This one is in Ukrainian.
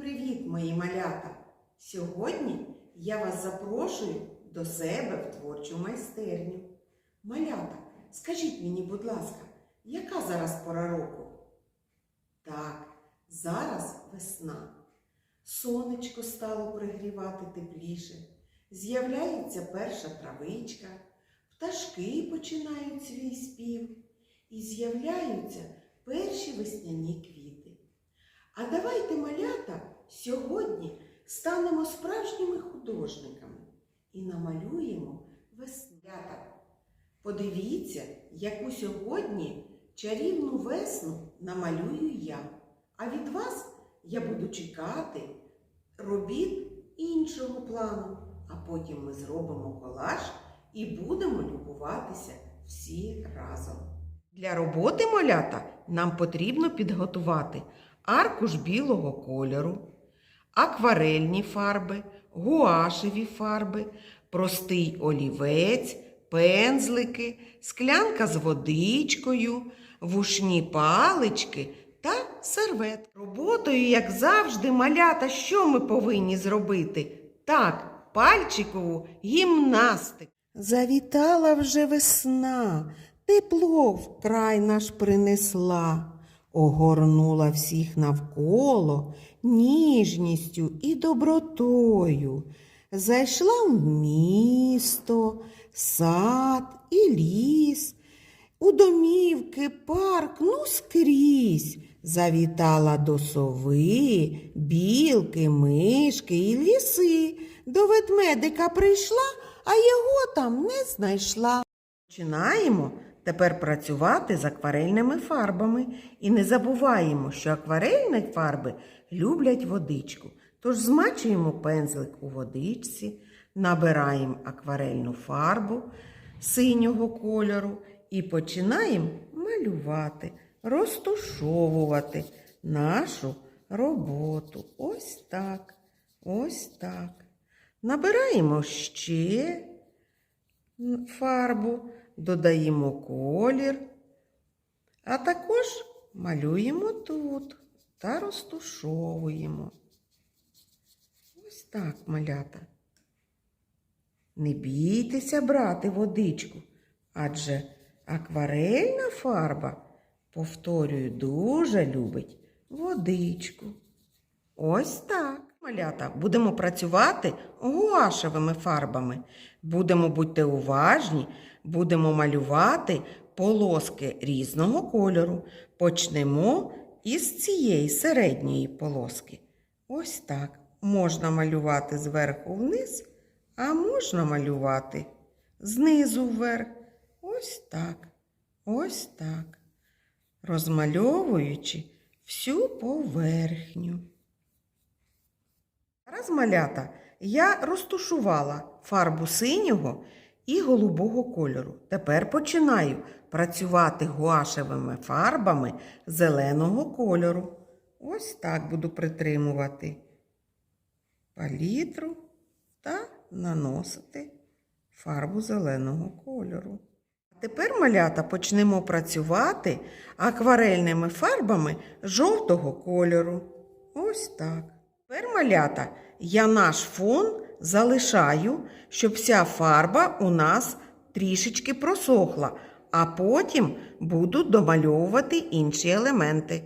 привіт, мої малята! Сьогодні я вас запрошую до себе в творчу майстерню. Малята, скажіть мені, будь ласка, яка зараз пора року? Так, зараз весна. Сонечко стало пригрівати тепліше, з'являється перша травичка, пташки починають свій спів і з'являються перші весняні квіти. А давайте, малята, сьогодні станемо справжніми художниками і намалюємо веснята. Подивіться, яку сьогодні чарівну весну намалюю я. А від вас я буду чекати робіт іншого плану, а потім ми зробимо колаж і будемо любуватися всі разом. Для роботи малята нам потрібно підготувати аркуш білого кольору, акварельні фарби, гуашеві фарби, простий олівець, пензлики, склянка з водичкою, вушні палички та сервет. Роботою, як завжди, малята, що ми повинні зробити? Так, пальчикову гімнастику. Завітала вже весна, тепло вкрай наш принесла, огорнула всіх навколо ніжністю і добротою. Зайшла в місто, сад і ліс, у домівки, парк, ну скрізь. Завітала до сови, білки, мишки і ліси. До ведмедика прийшла, а його там не знайшла. Починаємо тепер працювати з акварельними фарбами і не забуваємо, що акварельні фарби люблять водичку. Тож змачуємо пензлик у водичці, набираємо акварельну фарбу синього кольору і починаємо малювати, розтушовувати нашу роботу. Ось так, ось так. Набираємо ще фарбу, додаємо колір, а також малюємо тут та розтушовуємо. Ось так, малята. Не бійтеся брати водичку, адже акварельна фарба, повторюю, дуже любить водичку. Ось так, малята, будемо працювати гуашевими фарбами. Будемо будьте уважні, будемо малювати полоски різного кольору. Почнемо із цієї середньої полоски. Ось так. Можна малювати зверху вниз, а можна малювати знизу вверх. Ось так. Ось так. Розмальовуючи всю поверхню. Зараз малята я розтушувала фарбу синього і голубого кольору. Тепер починаю працювати гуашевими фарбами зеленого кольору. Ось так буду притримувати палітру та наносити фарбу зеленого кольору. Тепер малята почнемо працювати акварельними фарбами жовтого кольору. Ось так. Тепер малята я наш фон залишаю, щоб вся фарба у нас трішечки просохла, а потім буду домальовувати інші елементи.